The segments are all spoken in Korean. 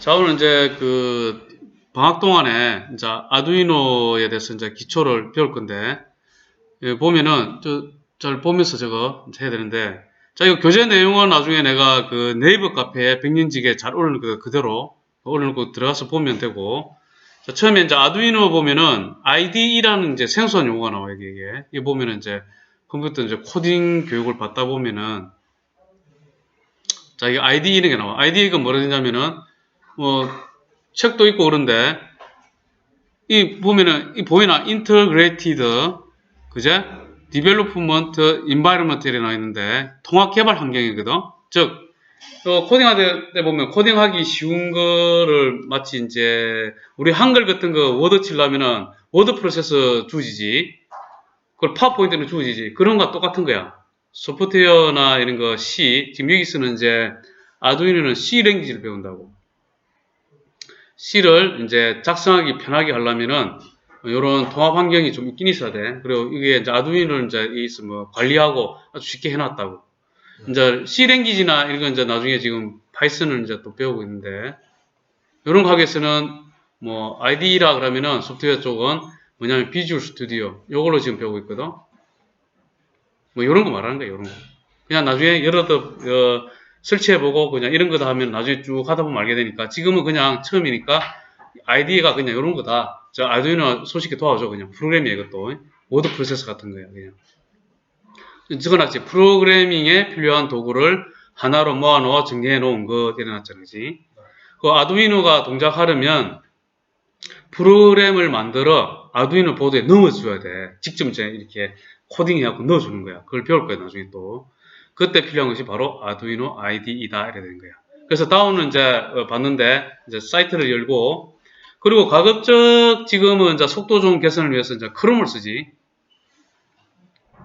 자, 오늘 이제 그 방학 동안에 이제 아두이노에 대해서 이제 기초를 배울 건데, 예, 보면은 저, 잘 보면서 저거 해야 되는데, 자, 이거 교재 내용은 나중에 내가 그 네이버 카페에 백년지게 잘 올려놓을 거 그대로 올려놓고 들어가서 보면 되고, 자, 처음에 이제 아두이노 보면은 IDE라는 이제 생소한 용어가 나와요. 이게. 이게 보면은 이제 컴퓨터 이제 코딩 교육을 받다 보면은, 자, 이게 IDE 이런 게 나와. IDE가 뭐라 되냐면은, 뭐 책도 있고 그런데 이 보면은 이 보이나 integrated 그제 development environment 이렇게 나와 있는데 통합 개발 환경이거든. 즉 어, 코딩할 때 보면 코딩하기 쉬운 거를 마치 이제 우리 한글 같은 거 워드 치려면은 워드 프로세서 주지지. 그걸 파워포인트는 주지지. 그런 거 똑같은 거야. 소프트웨어나 이런 거 C 지금 여기서는 이제 아두이노는 C 랭귀지를 배운다고. C를 이제 작성하기 편하게 하려면은 이런 통합 환경이 좀 있긴 있어야 돼. 그리고 이게 이제 아두이노를 이제 이뭐 관리하고 아주 쉽게 해놨다고. 이제 C 랭귀지나 이런 건 이제 나중에 지금 파이썬을 이제 또 배우고 있는데 이런 거 하겠으는 뭐 IDE라 그러면은 소프트웨어 쪽은 뭐냐면 비주얼 스튜디오 요걸로 지금 배우고 있거든. 뭐 이런 거 말하는 거야 이런 거. 그냥 나중에 여러 더 어, 설치해보고 그냥 이런 거다 하면 나중에 쭉 하다 보면 알게 되니까 지금은 그냥 처음이니까 아이디가 그냥 이런 거다. 저 아두이노 솔직히 도와줘 그냥 프로그램이야 이것도 워드 프로세서 같은 거야 그냥. 적어놨지 프로그래밍에 필요한 도구를 하나로 모아놓아 정리해 놓은 거 이래놨잖아 그지? 그 아두이노가 동작하려면 프로그램을 만들어 아두이노 보드에 넣어줘야 돼. 직접 이제 이렇게 코딩해갖고 넣어주는 거야. 그걸 배울 거야 나중에 또. 그때 필요한 것이 바로 아두이노 IDE다 이렇게 되는 거야. 그래서 다운은 이제 어, 봤는데 이제 사이트를 열고 그리고 가급적 지금은 이제 속도 좋은 개선을 위해서 이제 크롬을 쓰지.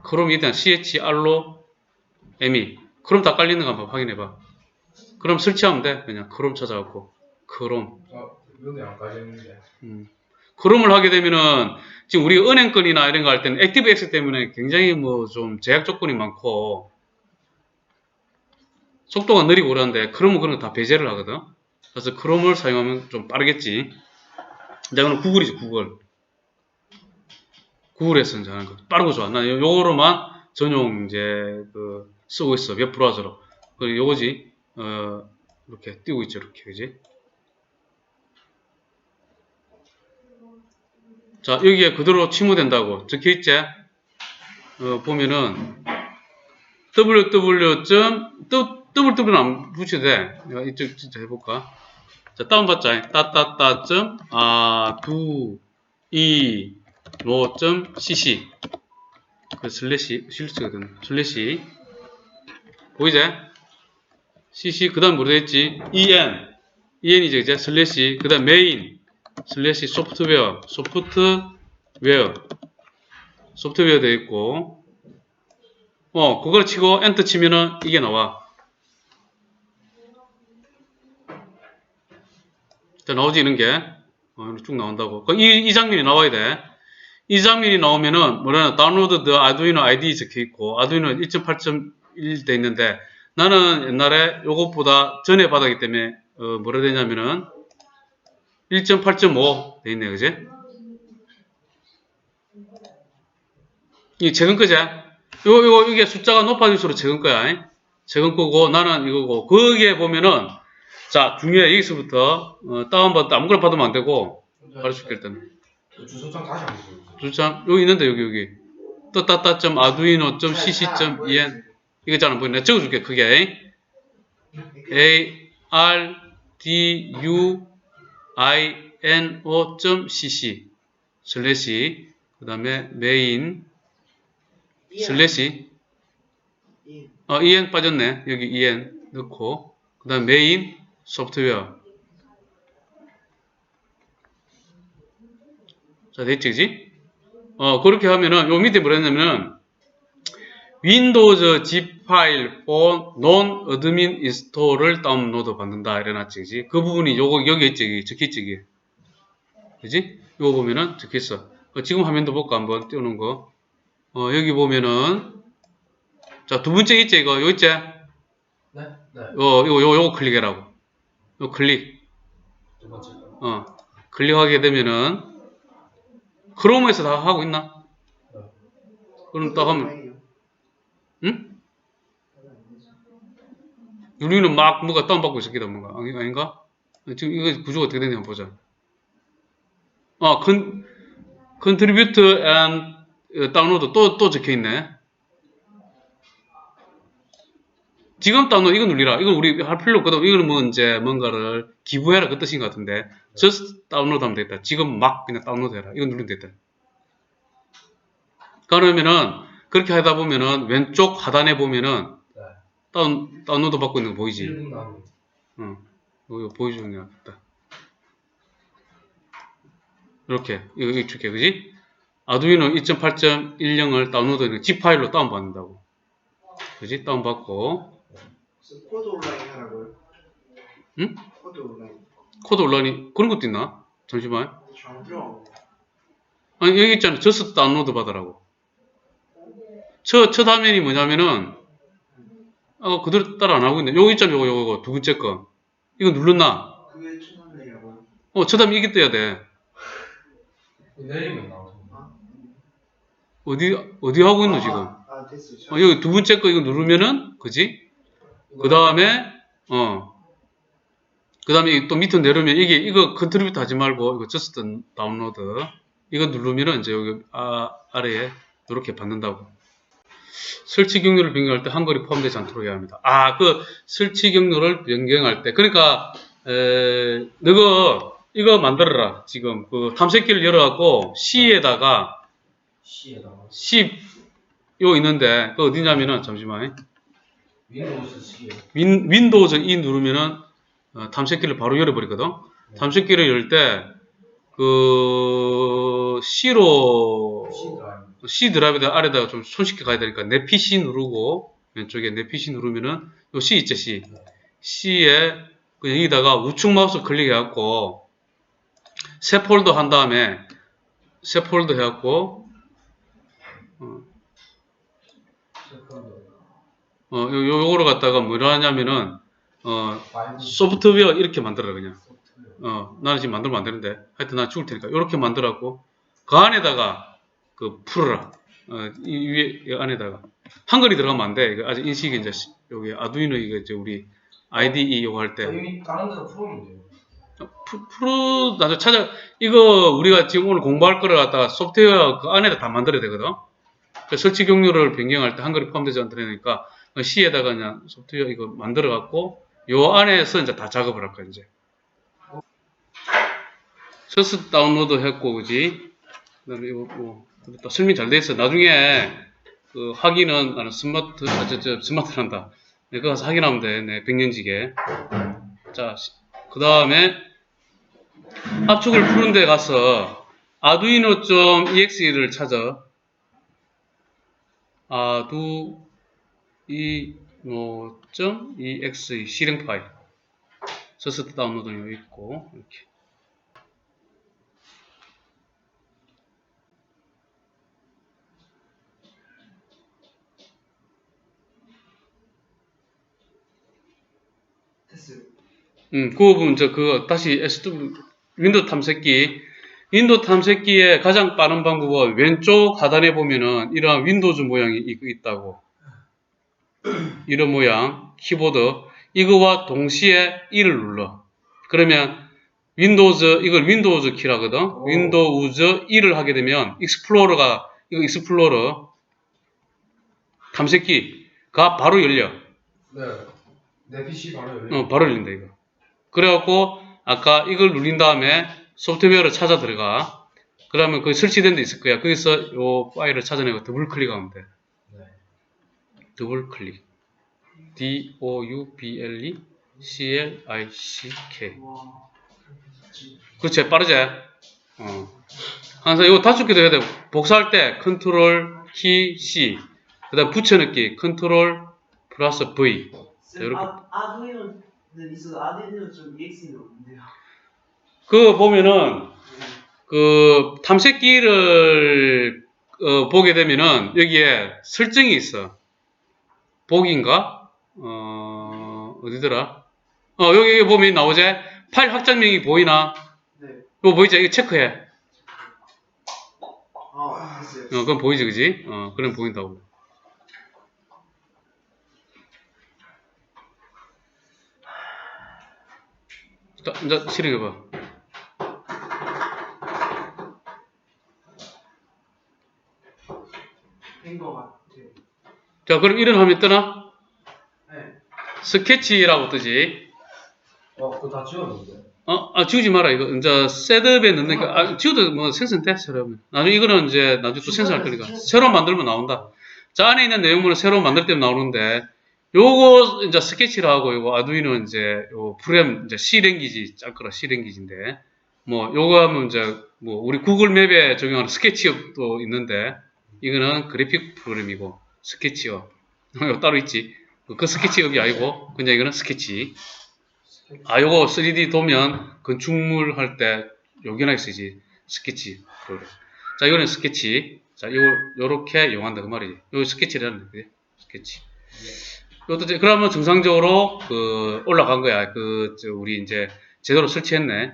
크롬 일단 CHR로 ME 크롬 다 깔리는 거 한번 확인해 봐. 그럼 설치하면 돼. 그냥 크롬 찾아갖고 크롬. 어, 까지는데. 음. 크롬을 하게 되면은 지금 우리 은행권이나 이런 거 할 때는 액티브엑스 때문에 굉장히 뭐 좀 제약 조건이 많고 속도가 느리고 그러는데 크롬은 그런 거 다 배제를 하거든. 그래서 크롬을 사용하면 좀 빠르겠지. 이제 그럼 구글이지 구글. 구글에서 이제 하는 거 빠르고 좋아. 나 요- 요거로만 전용 이제 그 쓰고 있어 웹 브라우저로. 그리고 요거지 어 이렇게 띄고 있죠 이렇게 그지? 자, 여기에 그대로 침투된다고 적혀 있지? 어, 보면은 www. Www는 안 붙여도 돼. 내가 이쪽 진짜 해볼까? 자, 다운받자. 따따따. 점, 아, 두, 이, 노, 점, cc. 그 슬래시, 실수거든. 슬래시. 보이지? cc, 그 다음 뭐로 됐지? en. en이죠, 이제? 슬래시. 그 다음 메인. 슬래시 소프트웨어, 소프트웨어, 소프트웨어 되어 있고, 어, 그걸 치고 엔터 치면은 이게 나와. 자, 나오지, 이런 게. 어, 쭉 나온다고. 그 이, 이 장면이 나와야 돼. 이 장면이 나오면은, 뭐냐면, 다운로드 더 아두이노 아이디 적혀 있고, 아두이노 1.8.1 돼 있는데, 나는 옛날에 요것보다 전에 받았기 때문에, 어, 뭐라 되냐면은, 1.8.5 돼 있네, 그지? 이 최근 거지? 요, 요, 이게 숫자가 높아질수록 최근 거야. 잉? 최근 거고, 나는 이거고, 거기에 보면은, 자, 중요해. 여기서부터, 어, 다운받다 아무거나 받으면 안 되고, 가르쳐 줄게, 일단. 그 주소창 다시 한번 보여주세요. 줄자, 여기 있는데, 여기, 여기. 떠따따.arduino.cc.en. 이거 잘 안 보이네. 적어줄게, 크게. A, R, D, U, ino.cc 슬래시 그 다음에 메인 슬래시 어 en 빠졌네 여기 en 넣고 그 다음 메인 소프트웨어. 자 됐지 그지? 어 그렇게 하면은 요 밑에 뭐라 했냐면은 윈도우즈 zip 파일 for non admin install을 다운로드 받는다 이래놨지 그지. 그 부분이 요거 여기 있지 여기 적혀있지 이게 그지? 이거 보면은 적혀있어. 어, 지금 화면도 볼까? 한번 띄우는 거. 어, 여기 보면은 자 두 번째 있지 이거? 요 있지? 네? 네. 어, 요거, 요거, 요거 클릭해라고. 요 클릭. 어, 클릭하게 되면은 크롬에서 다 하고 있나? 그럼 딱 하면 응? 우리는 막 뭐가 다운받고 있었기다 뭔가 아닌가? 지금 이거 구조가 어떻게 되는지 한번 보자. 아, 컨 컨트리뷰트 앤 다운로드 또 또 적혀 있네. 지금 다운로드 이거 눌리라. 이건 우리 할 필요 없거든. 이거는 뭐 이제 뭔가를 기부해라 그 뜻인 것 같은데. just 다운로드 하면 되겠다. 지금 막 그냥 다운로드 해라. 이거 누르면 되겠다. 그러면은 그렇게 하다 보면은 왼쪽 하단에 보면은 네. 다운 다운로드 받고 있는 거 보이지? 1분 남은. 응. 이거 보여주는 게 낫겠다. 이렇게 이거 이렇게 그지? 아두이노 2.8.10을 다운로드는 zip 파일로 다운받는다고. 그지? 다운받고 코드 온라인 하라고요? 응? 코드 온라인. 코드 온라인이 그런 것도 있나? 잠시만. 전 필요 아니 여기 있잖아. 저스 다운로드 받으라고. 첫, 첫 화면이 뭐냐면은 어 그대로 따라 안 하고 있네. 여기 있잖아. 요거 요거 요거 두 번째 거. 이거 눌렀나? 그게 천원이라고요? 어, 첫 화면 이게 떠야 돼. 내리면 나오죠. 어디 어디 하고 있노 지금? 아, 아 됐어요. 어, 여기 두 번째 거 이거 누르면은 그지? 그 다음에 어. 그 다음에 또 밑으로 내려오면 이게 이거 컨트리뷰트 하지 말고 이거 저스트 다운로드 이거 누르면은 이제 여기 아, 아래에 이렇게 받는다고. 설치 경로를 변경할 때 한글이 포함되지 않도록 해야 합니다. 아, 그 설치 경로를 변경할 때 그러니까 에, 너가 이거 만들어라. 지금 그 탐색기를 열어갖고 C에다가 C에다가. C 요 있는데 그 어디냐면은 잠시만. 윈, 윈도우즈 E 누르면은 어, 탐색기를 바로 열어버리거든. 탐색기를 열 때 그 C로 C 드라이브. 아래다가 좀 손쉽게 가야 되니까 내 PC 누르고 왼쪽에 내 PC 누르면은 요 C 있지 C. C에 그 여기다가 우측 마우스 클릭해갖고 새 폴더 한 다음에 새 폴더 해갖고 세컨드. 어, 요, 요- 요거를 갖다가 뭐라 하냐면은 어, 소프트웨어 이렇게 만들어 그냥. 어, 나는 지금 만들면 안 되는데. 하여튼 난 죽을 테니까. 이렇게 만들었고, 그 안에다가, 그, 풀어라. 어, 이 위에, 이 안에다가. 한글이 들어가면 안 돼. 이거 아직 인식이 이제, 시- 여기 아두이노 이거 이제 우리 IDE 요거 할 때. 이미 다른 데서 풀으면 돼요. 프- 프로, 나중에 찾아, 이거 우리가 지금 오늘 공부할 거를 갖다가 소프트웨어 그 안에다 다 만들어야 되거든. 그 설치 경로를 변경할 때 한글이 포함되지 않다니까 C에다가 그냥 소프트웨어 이거 만들어 갖고 요 안에서 이제 다 작업을 할 거야, 이제. 서스 다운로드 했고, 그지? 그 다음에 이거 뭐, 또 설명 잘 돼 있어. 나중에 그 확인은 나는 스마트, 아, 저, 저, 스마트란다. 내가 가서 확인하면 돼. 내 백년지게. 자, 그 다음에 압축을 푸는 데 가서 아두이노.exe를 찾아. 아두 이노.exe 실행 파일. 서스트 다운로드 여기 있고, 이렇게. 됐어요. 음, 그거 보면 저 그거 다시 SW 윈도우 탐색기 윈도우 탐색기의 가장 빠른 방법은 왼쪽 하단에 보면은 이러한 윈도우즈 모양이 있- 있다고 이런 모양 키보드 이거와 동시에 1을 눌러 그러면 윈도우즈 이걸 윈도우즈 키라거든 오. 윈도우즈 1을 하게 되면 익스플로러가 이거 익스플로러 탐색기가 바로 열려 네. 내 PC 바로 열려. 어, 바로 열린다, 이거. 그래갖고, 아까 이걸 누린 다음에 소프트웨어를 찾아 들어가. 그 다음에 그 설치된 데 있을 거야. 거기서 요 파일을 찾아내고 더블 클릭하면 돼. 네. 더블 클릭. D-O-U-B-L-E C-L-I-C-K. 와. 그렇지, 빠르지? 어. 항상 이거 다섯 개도 해야 돼. 복사할 때 컨트롤 키 C. 그 다음 붙여넣기 컨트롤 플러스 V. 쌤, 이렇게. 아, 아두이노는 있어도 아두이노 좀 EX는 없는데요. 그거 보면은 그 탐색기를 어, 보게 되면은 여기에 설정이 있어. 보기인가? 어, 어디더라? 어, 여기 보면 나오지? 파일 확장명이 보이나? 네. 이거 보이죠? 이거 체크해. 아. 어, 그건 보이지, 그지? 어, 그럼 보인다고. 자, 이제 실행해봐. 된거 같아요. 자, 그럼 이런 화면 뜨나? 네. 스케치라고 뜨지. 어, 그거 다 지웠는데. 어, 아, 지우지 마라. 이거, 이제, 셋업에 넣는 거, 아, 지우도 뭐 생성 돼, 새로. 나중에 이거는 이제, 나중에 또 생성할 거니까. 새로 만들면 나온다. 자, 안에 있는 내용물은 새로 만들 때면 나오는데, 요거, 이제 스케치를 하고, 요거 아두이노 이제, 요 프렘, 이제 C랭귀지, 짤거라 C랭귀지인데, 뭐, 요거 하면 이제, 뭐, 우리 구글 맵에 적용하는 스케치업도 있는데, 이거는 그래픽 프로그램이고, 스케치업. 이거 따로 있지. 그 스케치업이 아니고, 그냥 이거는 스케치. 아, 요거 3D 도면 건축물 할 때 요긴하게 쓰지. 스케치. 자, 이거는 스케치. 자, 이거 요렇게 이용한다 그 말이지. 요 스케치라는 거지. 스케치. 요것도 이제 그러면 정상적으로 그 올라간 거야. 그저 우리 이제 제대로 설치했네.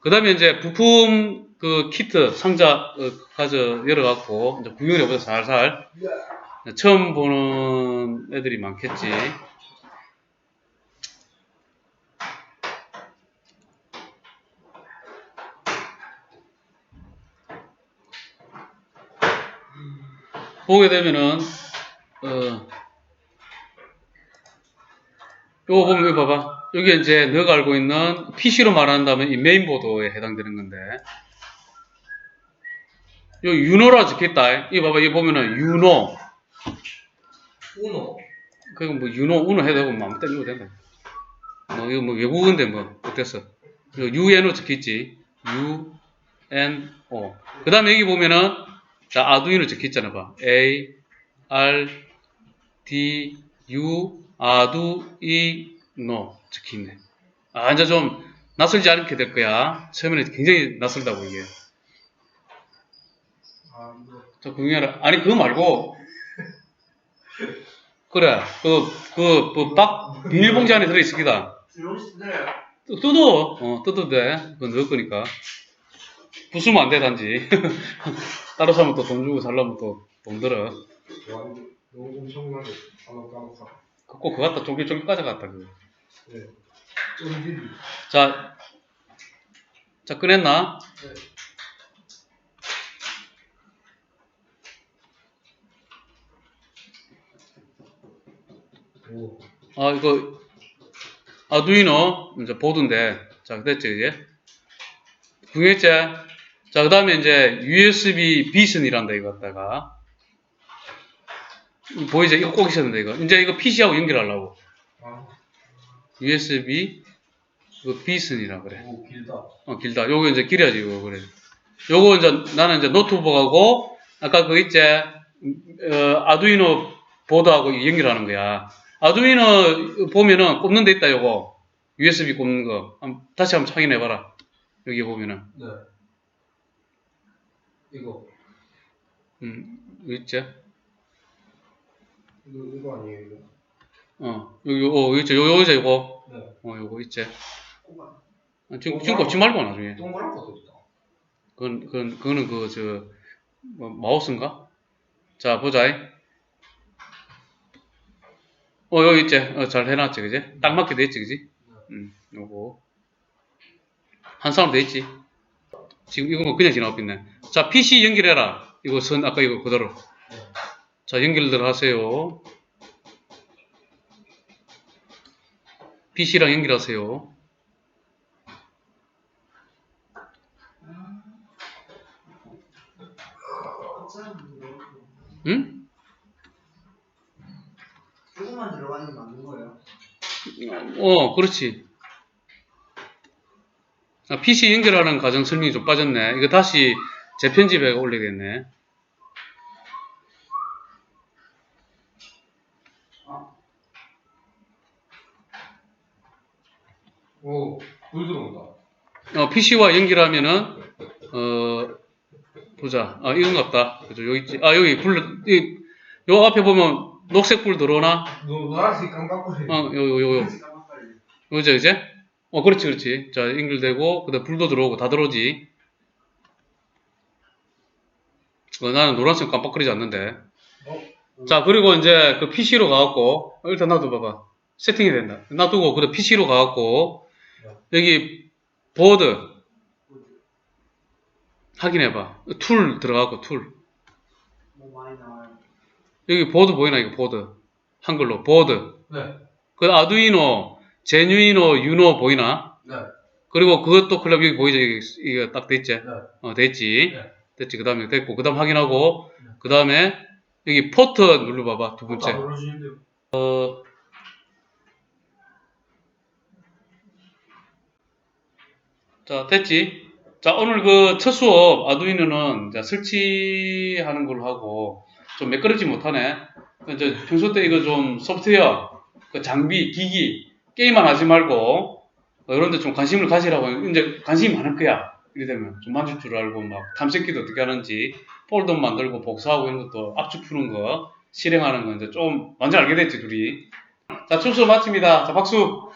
그다음에 이제 부품 그 키트 상자 어, 가져 열어 갖고 이제 구경을 해보자 살살. 처음 보는 애들이 많겠지. 보게 되면은 어 요거 보면 여기 봐봐. 여기 이제 너가 알고 있는 PC로 말한다면 이 메인보드에 해당되는 건데. 요 유노라 적혀있다. 이거 봐봐. 이거 보면은 유노 우노. 그거 뭐 유노 우노 해도 되고 뭐 아무 때나 이거 된다. 뭐 이거 뭐 외국어인데 뭐 어땠어 요 UNO 적혀있지. UNO 그 다음에 여기 보면은 자 아두이노 적혀있잖아 봐. A R D U 아두이노 적혀있네. 아 이제 좀 낯설지 않게 될 거야. 처음에는 굉장히 낯설다고 이게. 아, 이거. 저 구경해라. 아니 그거 말고 그래 그 그 그 박 비닐봉지 안에 들어있을 기다 들어오실 때 뜯- 뜯어. 어, 뜯어도 돼. 그건 넣을 거니까. 부수면 안 돼, 단지. 따로 사면 또 돈 주고 살려면 또 돈 들어. 너무 까먹. 꼭 그거 갖다 쫄깃쫄깃 가져갔다, 그거. 네. 자, 자, 꺼냈나? 네. 아, 이거, 아두이노, 이제 보드인데. 자, 됐죠, 이제? 구했지? 자, 그 다음에 이제 USB 비선이란다, 이거 갖다가. 보이죠? 이거 꼭 있었는데, 이거. 이제 이거 PC하고 연결하려고. 아, USB, 이거 비선이라 그래. 오, 길다. 어, 길다. 요거 이제 길어야지, 이거, 그래. 요거 이제, 나는 이제 노트북하고, 아까 그 있지, 어, 아두이노 보드하고 연결하는 거야. 아두이노 보면은 꼽는 데 있다, 요거. USB 꼽는 거. 다시 한번 확인해봐라. 여기 보면은. 네. 이거. 음, 여기 있지? 이거, 이거 아니에요, 이거? 어, 여기, 어, 여기 있지? 요, 요거지, 요거. 네. 어, 요거 있지? 꼬마. 아, 지금, 지금 꼽지 말고, 나중에. 동그란 것도 있다. 그건, 그건, 그거는 그, 저, 뭐, 마우스인가? 자, 보자. 어, 여기 있지? 어, 잘 해놨지, 그지? 딱 맞게 돼 있지, 그지? 음, 요거. 한 사람 돼 있지? 지금 이거 뭐 그냥 지나고 있네. 자, PC 연결해라. 이거 선, 아까 이거 그대로. 네. 자, 연결들 하세요. PC랑 연결하세요. 응? 조금만 들어가는 게 맞는 거예요. 어, 그렇지. 아, PC 연결하는 과정 설명이 좀 빠졌네. 이거 다시 재편집해 올리겠네. 오, 불 들어온다. 어, PC와 연결하면은, 어, 보자. 아, 이건 같다. 그죠? 여기 있지. 아, 여기 불, 이, 요 앞에 보면 녹색 불 들어오나? 너, 노란색 깜깜거려. 어, 요, 요, 요, 요. 요죠, 이제? 어, 그렇지, 그렇지. 자, 연결되고, 그 다음 불도 들어오고, 다 들어오지. 어, 나는 노란색 깜빡거리지 않는데. 어? 자, 그리고 이제 그 PC로 가갖고, 어, 일단 놔둬 봐봐. 세팅이 된다. 놔두고, 그 다음 PC로 가갖고, 여기 보드 확인해봐. 툴 들어가고, 툴. 뭐 많이 나와요. 여기 보드 보이나, 이거 보드. 한글로, 보드. 네. 그 아두이노, 제뉴이노, 유노 보이나? 네. 그리고 그것도 클럽 여기 보이죠? 이게, 이게 딱 됐지? 네. 어, 됐지? 네. 됐지. 그 다음에 됐고. 그 다음 확인하고, 그 다음에 여기 포트 눌러봐봐. 두 번째. 눌러주시는데요. 자, 됐지? 자, 오늘 그 첫 수업 아두이노는 설치하는 걸로 하고 좀 매끄럽지 못하네. 이제 평소 때 이거 좀 소프트웨어, 그 장비, 기기, 게임만 하지 말고 어, 이런 데 좀 관심을 가지라고 이제 관심이 많을 거야. 이래 되면 좀 만질 줄 알고 막 탐색기도 어떻게 하는지 폴더 만들고 복사하고 이런 것도 압축 푸는 거 실행하는 거 이제 좀 완전 알게 됐지 둘이. 자, 출수 마칩니다. 자, 박수.